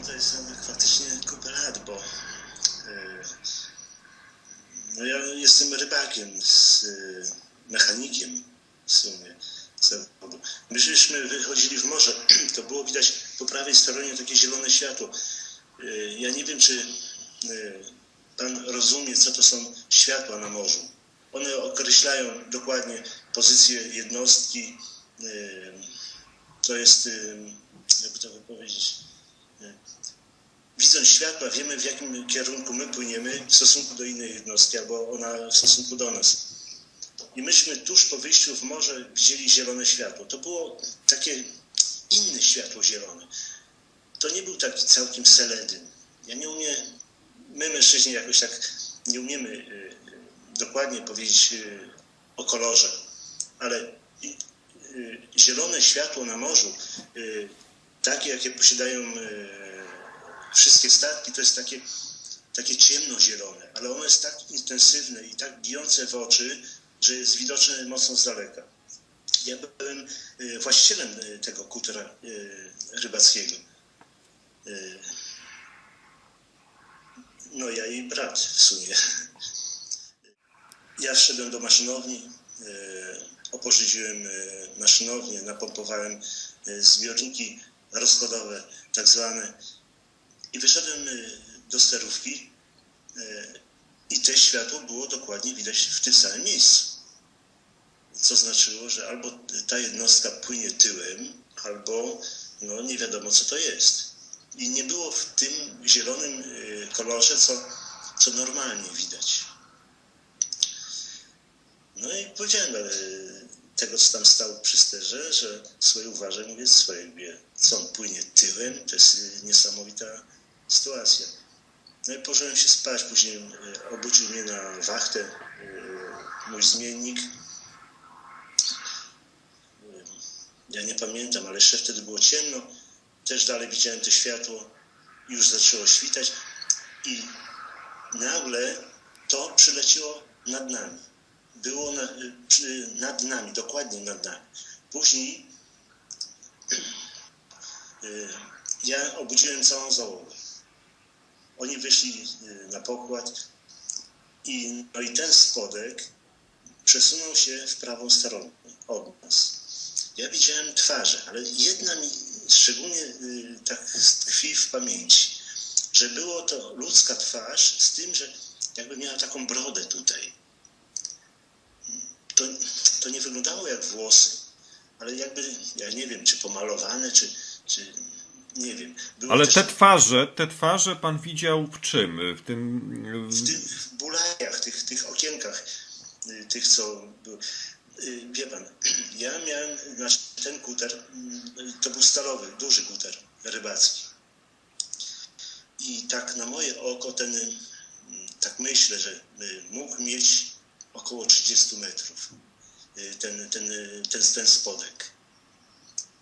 No to jest faktycznie kupę lat, bo e, no ja jestem rybakiem, z, e, mechanikiem w sumie zawodu. My żeśmy wychodzili w morze, to było widać po prawej stronie takie zielone światło. E, ja nie wiem, czy pan rozumie, co to są światła na morzu. One określają dokładnie pozycję jednostki. e, To jest, e, jakby to powiedzieć, widząc światła, wiemy w jakim kierunku my płyniemy w stosunku do innej jednostki, albo ona w stosunku do nas. I myśmy tuż po wyjściu w morze widzieli zielone światło. To było takie inne światło zielone. To nie był taki całkiem seledyn. Ja nie umiem, my mężczyźni jakoś tak nie umiemy y, y, dokładnie powiedzieć y, o kolorze, ale zielone światło na morzu, takie jakie posiadają wszystkie statki to jest takie, takie ciemnozielone, ale ono jest tak intensywne i tak bijące w oczy, że jest widoczne mocno z daleka. Ja byłem właścicielem tego kutera y, rybackiego. No ja i brat w sumie. Ja wszedłem do maszynowni, y, opożydziłem y, maszynownię, napompowałem y, zbiorniki rozchodowe, tak zwane, i wyszedłem do sterówki i te światło było dokładnie widać w tym samym miejscu. Co znaczyło, że albo ta jednostka płynie tyłem, albo no, nie wiadomo co to jest. I nie było w tym zielonym y, kolorze, co, co normalnie widać. No i powiedziałem tego, co tam stał przy sterze, że swoje uważaj, mówię swoje, co on płynie tyłem, to jest niesamowita sytuacja. No i położyłem się spać, później y, obudził mnie na wachtę y, mój zmiennik. Ja nie pamiętam, ale jeszcze wtedy było ciemno. Też dalej widziałem to światło, już zaczęło świtać i nagle to przyleciało nad nami. Było na, y, przy, nad nami, dokładnie nad nami. Później y, ja obudziłem całą załogę. Oni wyszli y, na pokład i, no i ten spodek przesunął się w prawą stronę od nas. Ja widziałem twarze, ale jedna mi szczególnie y, tak tkwi w pamięci, że było to ludzka twarz z tym, że jakby miała taką brodę tutaj. To, to nie wyglądało jak włosy, ale jakby, ja nie wiem, czy pomalowane, czy, czy nie wiem. Było Ale też te twarze, te twarze pan widział w czym? W tym. w tych bulajach, tych, tych okienkach, y, tych co były. Wie pan, ja miałem, znaczy ten kuter, y, to był stalowy, duży kuter rybacki. I tak na moje oko ten, y, tak myślę, że y, mógł mieć około 30 metrów y, ten, ten, y, ten, ten spodek.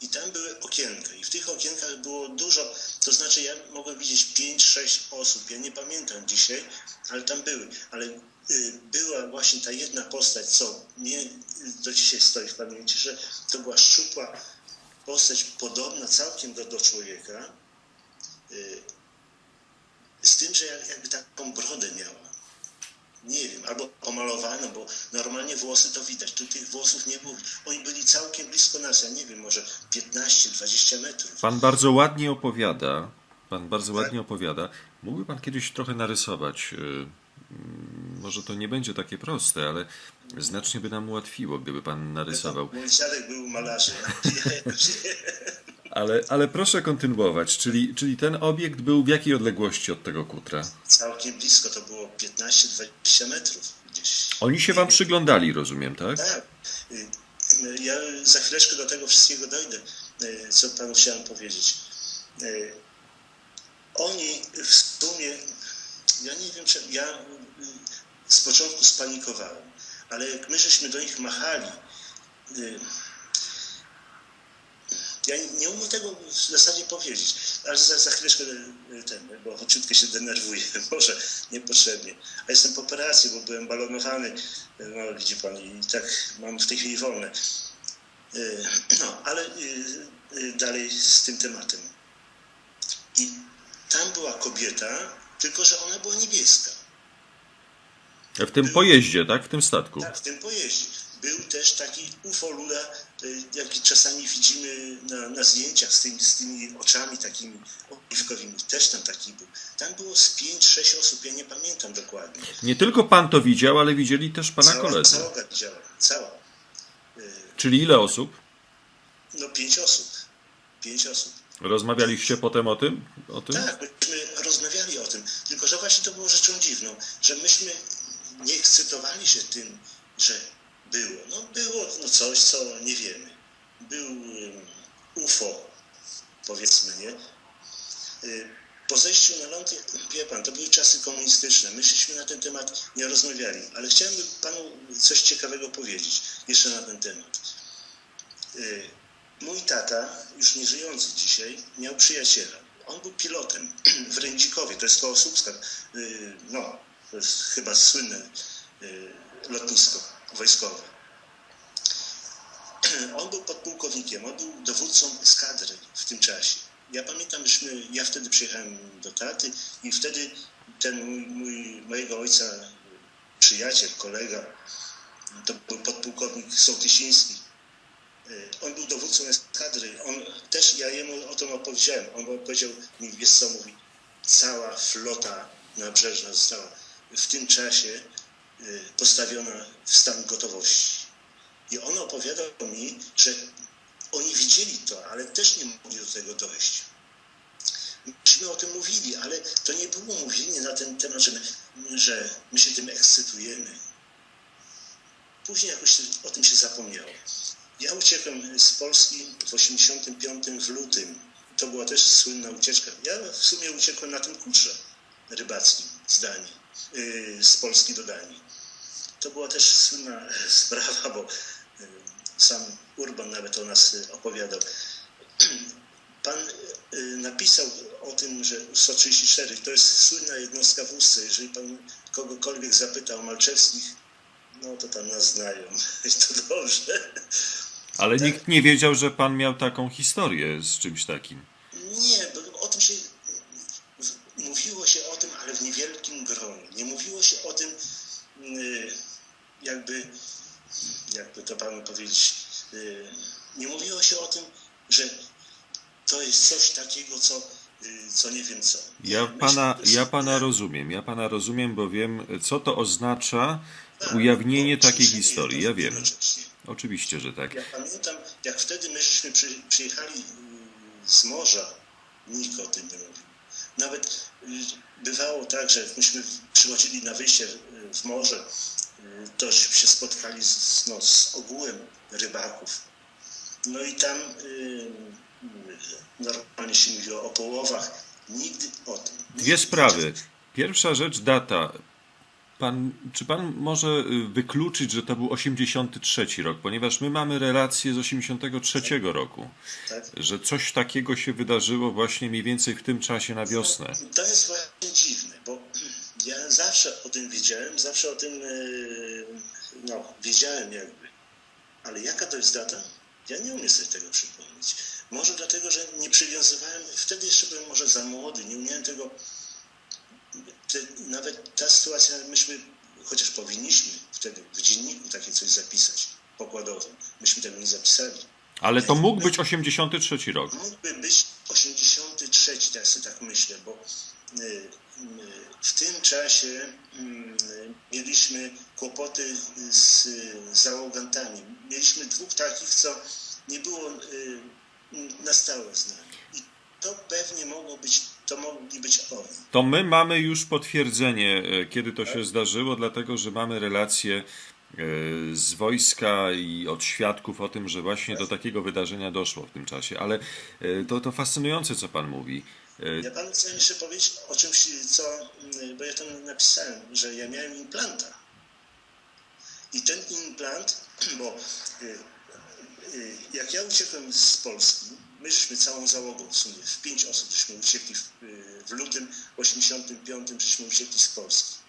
I tam były okienka i w tych okienkach było dużo, to znaczy ja mogłem widzieć 5-6 osób, ja nie pamiętam dzisiaj, ale tam były, ale y, była właśnie ta jedna postać, co mnie y, do dzisiaj stoi w pamięci, że to była szczupła postać podobna całkiem do, do człowieka, y, z tym, że jak- jakby taką brodę miała. Nie wiem, albo pomalowano, bo normalnie włosy to widać. Tu tych włosów nie było. Oni byli całkiem blisko nas, ja nie wiem, może 15-20 metrów. Pan bardzo ładnie opowiada. Pan bardzo ładnie opowiada. Mógłby pan kiedyś trochę narysować. Może to nie będzie takie proste, ale znacznie by nam ułatwiło, gdyby pan narysował. Mój dziadek był malarzem. Ale, ale proszę kontynuować. Czyli, czyli ten obiekt był w jakiej odległości od tego kutra? Całkiem blisko, to było 15-20 metrów gdzieś. Oni się wam przyglądali, rozumiem, tak? Tak. Ja za chwileczkę do tego wszystkiego dojdę, co panu chciałem powiedzieć. Oni w sumie, ja nie wiem, czy ja z początku spanikowałem, ale jak my żeśmy do nich machali, y, Ja nie umiem tego w zasadzie powiedzieć, ale za, za chwileczkę y, ten, bo ciutkę się denerwuję, może niepotrzebnie. A jestem po operacji, bo byłem balonowany, no widzi pan, i tak mam w tej chwili wolne. Y, No, ale dalej z tym tematem. I tam była kobieta, tylko że ona była niebieska. W tym pojeździe, tak? W tym statku. Tak, w tym pojeździe. Był też taki ufolula, y, jaki czasami widzimy na, na zdjęciach z tymi, z tymi oczami takimi oliwkowymi. Też tam taki był. Tam było z 5-6 osób, ja nie pamiętam dokładnie. Nie tylko pan to widział, ale widzieli też pana Cała koledzy. załoga widziała, cała. Y, Czyli ile osób? No pięć osób. Pięć osób. Rozmawialiście potem o tym? O tym? Tak, myśmy rozmawiali o tym, tylko że właśnie to było rzeczą dziwną, że myśmy nie ekscytowali się tym, że było. No było no coś, co nie wiemy. Był UFO, powiedzmy, nie? Y, Po zejściu na ląd, wie pan, to były czasy komunistyczne. Myśmy na ten temat nie rozmawiali, ale chciałem panu coś ciekawego powiedzieć jeszcze na ten temat. Y, Mój tata, już nie żyjący dzisiaj, miał przyjaciela. On był pilotem w Rędzikowie, to jest koło Słupska. Y, No, to jest chyba słynne y, lotnisko wojskowe. On był podpułkownikiem, on był dowódcą eskadry w tym czasie. Ja pamiętam, żeśmy, ja wtedy przyjechałem do taty i wtedy ten mój, mój, mojego ojca przyjaciel, kolega, to był podpułkownik Sołtysiński, Y, On był dowódcą eskadry. On też, ja jemu o tym opowiedziałem. On powiedział mi, wiesz co mówi, cała flota nabrzeżna została w tym czasie y, postawiona w stan gotowości. I on opowiadał mi, że oni widzieli to, ale też nie mogli do tego dojść. Myśmy o tym mówili, ale to nie było mówienie na ten temat, że my, że my się tym ekscytujemy. Później jakoś o tym się zapomniało. Ja uciekłem z Polski w 85 w lutym. To była też słynna ucieczka. Ja w sumie uciekłem na tym kutrze rybackim z Danii, z Polski do Danii. To była też słynna e, sprawa, bo yy, sam Urban nawet o nas y, opowiadał. Pan y, napisał o tym, że 134 to jest słynna jednostka w Ustce. Jeżeli pan kogokolwiek zapyta o Malczewskich, no to tam nas znają. I to dobrze. Ale nikt nie wiedział, że pan miał taką historię z czymś takim. Nie, bo o tym się w- mówiło się o tym, ale w niewielkim gronie. Nie mówiło się o tym y, jakby, to panu powiedzieć, y, nie mówiło się o tym, że to jest coś takiego, co, y, co nie wiem co. Ja pana, ja pana rozumiem. Ja pana rozumiem, bo wiem, co to oznacza Tak, ujawnienie takiej historii. to Ja wiem. Oczywiście, że tak. Ja pamiętam, jak wtedy myśmy przy, przyjechali y, z morza, nikt o tym nie mówił. Nawet bywało tak, że myśmy przychodzili na wyjście w morze, to się spotkali z, no, z ogółem rybaków. No i tam y, y, normalnie się mówiło o połowach. Nigdy o tym. Dwie Nigdy sprawy. Pierwsza rzecz, data. Pan, czy pan może y, wykluczyć, że to był 83 rok, ponieważ my mamy relacje z 83 roku, Tak? że coś takiego się wydarzyło właśnie mniej więcej w tym czasie na wiosnę. To jest właśnie dziwne, bo ja zawsze o tym wiedziałem, zawsze o tym e, no, wiedziałem jakby. Ale jaka to jest data? Ja nie umiem sobie tego przypomnieć. Może dlatego, że nie przywiązywałem, wtedy jeszcze byłem może za młody, nie umiałem tego, te, nawet ta sytuacja, myśmy, chociaż powinniśmy wtedy w dzienniku takie coś zapisać, pokładowym, myśmy tego nie zapisali. Ale to mógł być 83 rok. Mógłby być 83, teraz sobie tak myślę, bo y, w tym czasie mm, mieliśmy kłopoty z załogantami. Mieliśmy dwóch takich, co nie było y, na stałe z nami. I to pewnie mogło być, to mogli być oni. To my mamy już potwierdzenie, e, kiedy to się zdarzyło, dlatego że mamy relacje e, z wojska i od świadków o tym, że właśnie do takiego wydarzenia doszło w tym czasie. Ale e, to, to fascynujące, co pan mówi. E, Ja panu chcę jeszcze powiedzieć o czymś, co, mm, bo ja tam napisałem, że ja miałem implanta. I ten implant, bo y, y, jak ja uciekłem z Polski, My żeśmy całą załogą w sumie, w pięć osób żeśmy uciekli w, y, w lutym 85 żeśmy uciekli z Polski.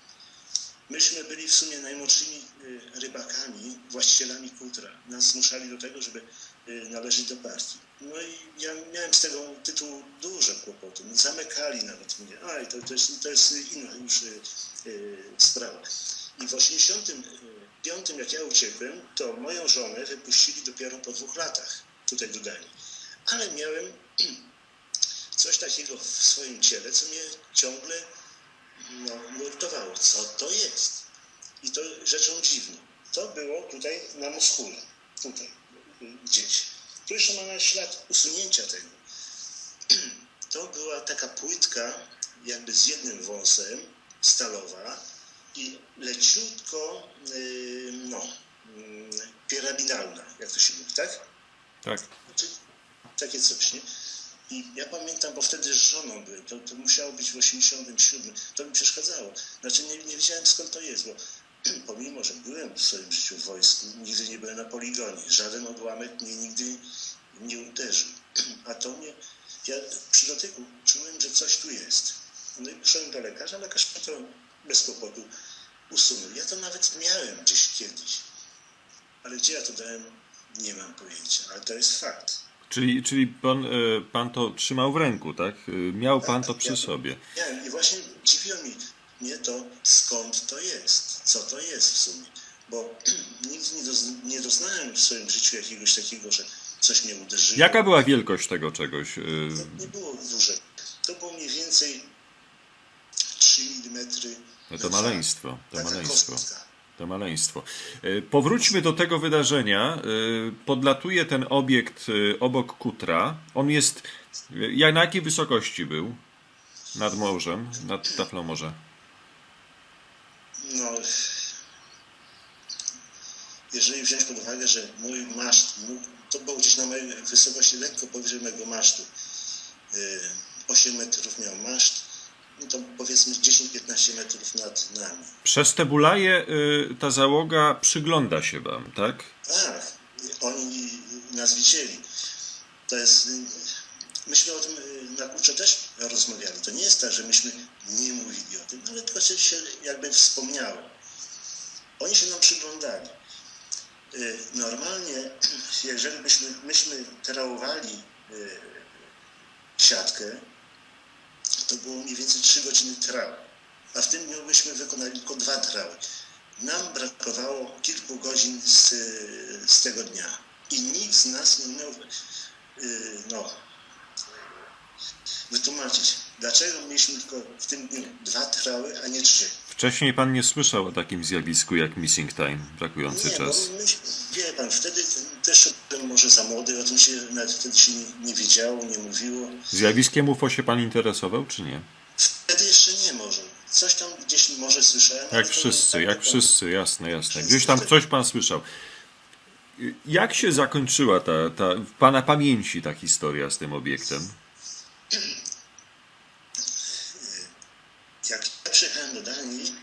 Myśmy byli w sumie najmłodszymi y, rybakami, właścicielami kutra. Nas zmuszali do tego, żeby y, należeć do partii. No i ja miałem z tego tytułu duże kłopoty. No, Zamykali nawet mnie. A, i to, to, jest, to jest inna już y, sprawa. I w 85, jak ja uciekłem, to moją żonę wypuścili dopiero po dwóch latach tutaj do Danii. Ale miałem coś takiego w swoim ciele, co mnie ciągle no, nurtowało. Co to jest? I to rzeczą dziwną. To było tutaj na muskule. Tutaj, gdzieś. Tu jeszcze mamy ślad usunięcia tego. To była taka płytka, jakby z jednym wąsem, stalowa i leciutko, y, no, mm, pirabinalna, jak to się mówi, tak? Tak. Znaczy, takie coś, nie? I ja pamiętam, bo wtedy z żoną byłem, to, to musiało być w 87, to mi przeszkadzało. Znaczy nie, nie wiedziałem skąd to jest, bo pomimo, że byłem w swoim życiu w wojsku, nigdy nie byłem na poligonie, żaden odłamek mnie nigdy nie uderzył. A to mnie, ja przy dotyku czułem, że coś tu jest. No i poszedłem do lekarza, lekarz to bez kłopotu usunął. Ja to nawet miałem gdzieś kiedyś, ale gdzie ja to dałem, nie mam pojęcia, ale to jest fakt. Czyli, czyli pan, e, pan to trzymał w ręku, tak? E, Miał pan to przy Ja- sobie. Nie, i właśnie dziwiło mi mnie to, skąd to jest, co to jest w sumie. Bo nigdy nie, nie doznałem w swoim życiu jakiegoś takiego, że coś mnie uderzyło. Jaka była wielkość tego czegoś? E, To nie było duże. To było mniej więcej 3 mm. No to maleństwo, to Taka maleństwo. kostka. To maleństwo. E, Powróćmy do tego wydarzenia. E, Podlatuje ten obiekt e, obok Kutra. On jest. Jak, na jakiej wysokości był? Nad morzem, nad taflą morza. No, jeżeli wziąć pod uwagę, że mój maszt, to było gdzieś na mojej wysokości lekko powyżej mojego masztu. Y, 8 metrów miał maszt, to powiedzmy 10-15 metrów nad nami. Przez te bulaje e, ta załoga przygląda się wam, tak? Tak, oni nas widzieli. To jest. y, Myśmy o tym y, na kurcze też rozmawiali. To nie jest tak, że myśmy nie mówili o tym, ale tylko się jakby wspomniało. Oni się nam przyglądali. Y, Normalnie, jeżeli byśmy myśmy trałowali y, siatkę, to było mniej więcej 3 godziny trały. A w tym dniu myśmy wykonali tylko dwa trały. Nam brakowało kilku godzin z, z tego dnia. I nikt z nas nie umiał y, no, wytłumaczyć, dlaczego mieliśmy tylko w tym dniu dwa trały, a nie trzy. Wcześniej pan nie słyszał o takim zjawisku jak missing time, brakujący Nie, czas. bo my, wie pan, wtedy też byłem może za młody, o tym się nawet wtedy się nie, nie wiedziało, nie mówiło. Zjawiskiem UFO się pan interesował, czy nie? Wtedy jeszcze nie może. Coś tam gdzieś może słyszałem. Jak wszyscy, nie- jak wszyscy, jasne, jasne. Gdzieś tam coś pan słyszał. Jak się zakończyła ta, ta w pana pamięci ta historia z tym obiektem? Jak ja przyjechałem do Danii,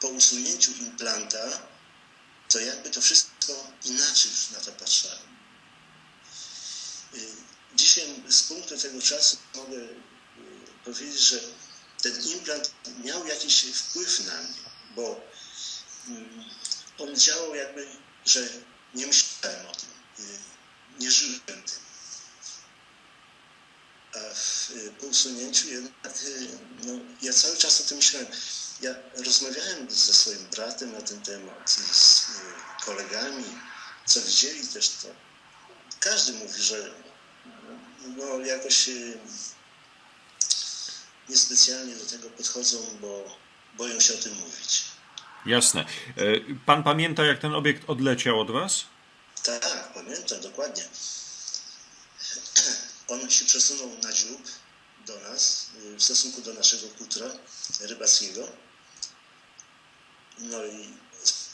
po usunięciu implanta, to jakby to wszystko inaczej już na to patrzałem. Y, Dzisiaj z punktu tego czasu mogę y, powiedzieć, że ten implant miał jakiś wpływ na mnie, bo mm, on działał jakby, że nie myślałem o tym, y, nie żyłem tym. W, y, po usunięciu jednak, y, no, ja cały czas o tym myślałem. Ja rozmawiałem ze swoim bratem na ten temat, z y, kolegami, co widzieli też to. Każdy mówi, że no, jakoś niespecjalnie do tego podchodzą, bo boją się o tym mówić. Jasne. E, Pan pamięta, jak ten obiekt odleciał od was? Tak, pamiętam dokładnie. On się przesunął na dziób do nas, y, w stosunku do naszego kutra rybackiego. No i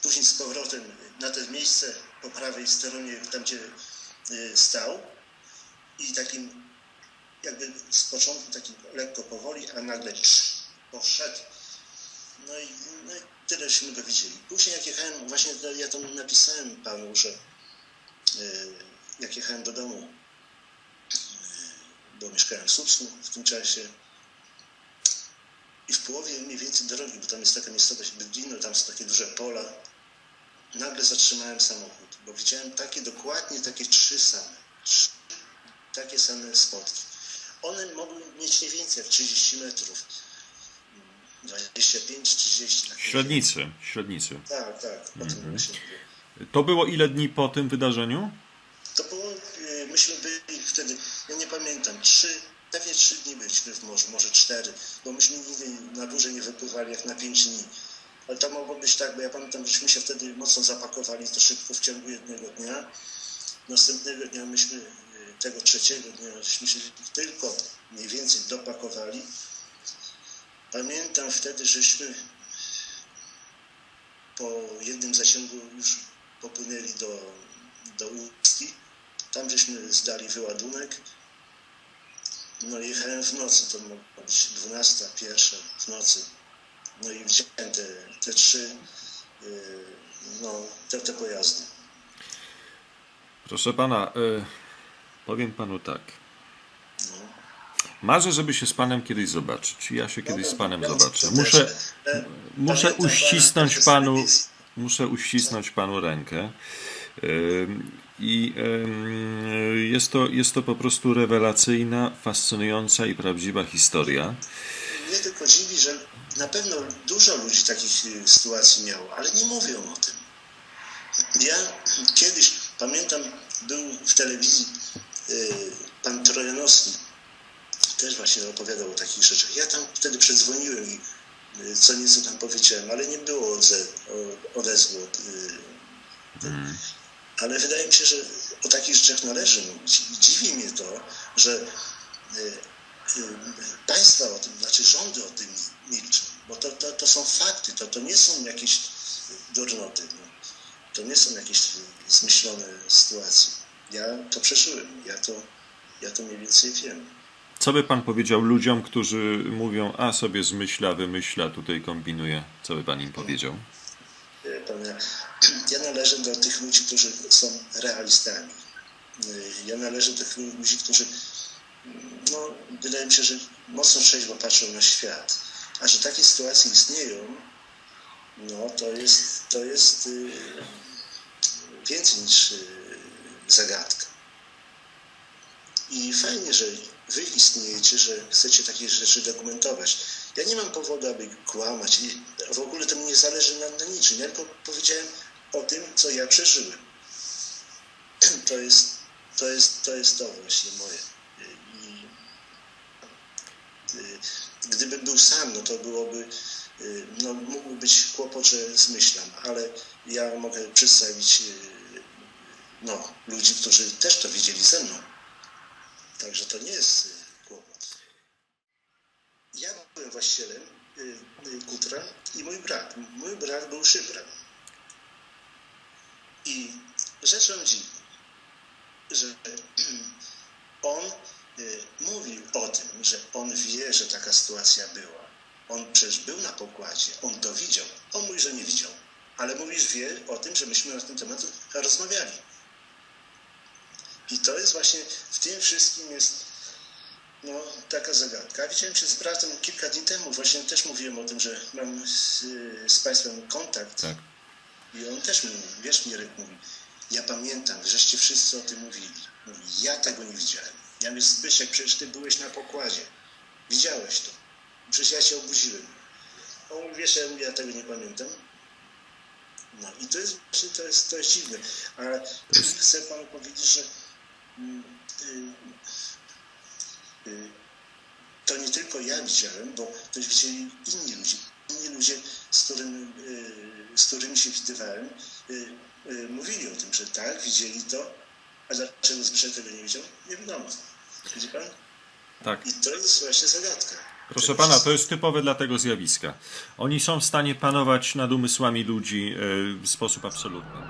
później z powrotem na to miejsce po prawej stronie, tam gdzie y, stał i takim jakby z początku takim lekko powoli, a nagle trz, poszedł. No i, no i tyleśmy go widzieli. Później jak jechałem, właśnie ja to napisałem panu, że y, jak jechałem do domu bo mieszkałem w Słupsku w tym czasie. I w połowie mniej więcej drogi, bo tam jest taka miejscowość Bydlino, tam są takie duże pola, nagle zatrzymałem samochód, bo widziałem takie dokładnie takie trzy same, trzy takie same spotki. One mogły mieć nie więcej jak 30 metrów, 25-30. tak Średnicy, średnicy. Tak, tak, o tym właśnie mówię. To było ile dni po tym wydarzeniu? To było, y, myśmy byli wtedy, ja nie pamiętam, trzy, pewnie trzy dni byliśmy w morzu, może cztery, bo myśmy nigdy na dłużej nie wypływali jak na pięć dni. Ale to mogło być tak, bo ja pamiętam, żeśmy się wtedy mocno zapakowali, to szybko w ciągu jednego dnia. Następnego dnia myśmy, y, tego trzeciego dnia, żeśmy się tylko mniej więcej dopakowali. Pamiętam wtedy, żeśmy po jednym zasięgu już popłynęli do, do Ustki. Tam żeśmy zdali wyładunek. No i jechałem w nocy, to mogła być 12, pierwsza w nocy. No i widziałem te, te trzy, yy, no, te, te pojazdy. Proszę pana, y, powiem panu tak. No. Marzę, żeby się z panem kiedyś zobaczyć. Ja się kiedyś z panem Ja zobaczę. też, Muszę, muszę uścisnąć panu, muszę uścisnąć panu rękę. Ym, I jest to, jest to po prostu rewelacyjna, fascynująca i prawdziwa historia. Mnie tylko dziwi, że na pewno dużo ludzi takich y, sytuacji miało, ale nie mówią o tym. Ja kiedyś, pamiętam, był w telewizji y, pan Trojanowski, też właśnie opowiadał o takich rzeczach. Ja tam wtedy przedzwoniłem i y, co nieco tam powiedziałem, ale nie było odze, o- odezwu. Ale wydaje mi się, że o takich rzeczach należy mówić. I dziwi mnie to, że y, y, państwa o tym, znaczy rządy o tym milczą, bo to, to, to są fakty, to, to nie są jakieś durnoty, no. to nie są jakieś zmyślone sytuacje. Ja to przeżyłem, ja to, ja to mniej więcej wiem. Co by pan powiedział ludziom, którzy mówią, a sobie zmyśla, wymyśla, tutaj kombinuje? Co by pan im powiedział? Ja, należę do tych ludzi, którzy są realistami. Y, Ja należę do tych ludzi, którzy, no, wydaje mi się, że mocno trzeźwo patrzą na świat. A że takie sytuacje istnieją, no to jest, to jest y, więcej niż y, zagadka. I fajnie, że wy istniejecie, że chcecie takie rzeczy dokumentować. Ja nie mam powodu, aby kłamać. I w ogóle to mi nie zależy na, na niczym. Ja tylko powiedziałem o tym, co ja przeżyłem. To jest to, jest, to, jest to właśnie moje. I, y, gdybym był sam, no to byłoby, y, no mógłby być kłopot, że zmyślam, ale ja mogę przedstawić y, no, ludzi, którzy też to widzieli ze mną. Także to nie jest. Ja byłem właścicielem y, y, kutra i mój brat. Mój brat był szybrem. I rzeczą dziwną, że on y, mówił o tym, że on wie, że taka sytuacja była. On przecież był na pokładzie, on to widział. On mówi, że nie widział. Ale mówisz, wie o tym, że myśmy na ten temat rozmawiali. I to jest właśnie, w tym wszystkim jest no, taka zagadka. Widziałem się z bratem kilka dni temu, właśnie też mówiłem o tym, że mam z, z Państwem kontakt. Tak. I on też mi mówi, wiesz, Mirek mówi, ja pamiętam, żeście wszyscy o tym mówili. Mówi, ja tego nie widziałem. Ja mówię, Zbyszek, przecież ty byłeś na pokładzie. Widziałeś to. Przecież ja się obudziłem. On mówi, wiesz, ja, mówię, ja tego nie pamiętam. No i to jest to jest, to jest dziwne. Ale chcę panu powiedzieć, że mm, y, to nie tylko ja widziałem, bo to widzieli inni ludzie. Inni ludzie, z, którym, y, z którymi się widywałem, y, y, mówili o tym, że tak, widzieli to, a dlaczego Zbyszek tego nie widział? Nie wiadomo. Widzi pan? Tak. I to jest właśnie zagadka. Proszę pana, to jest typowe dla tego zjawiska. Oni są w stanie panować nad umysłami ludzi w sposób absolutny.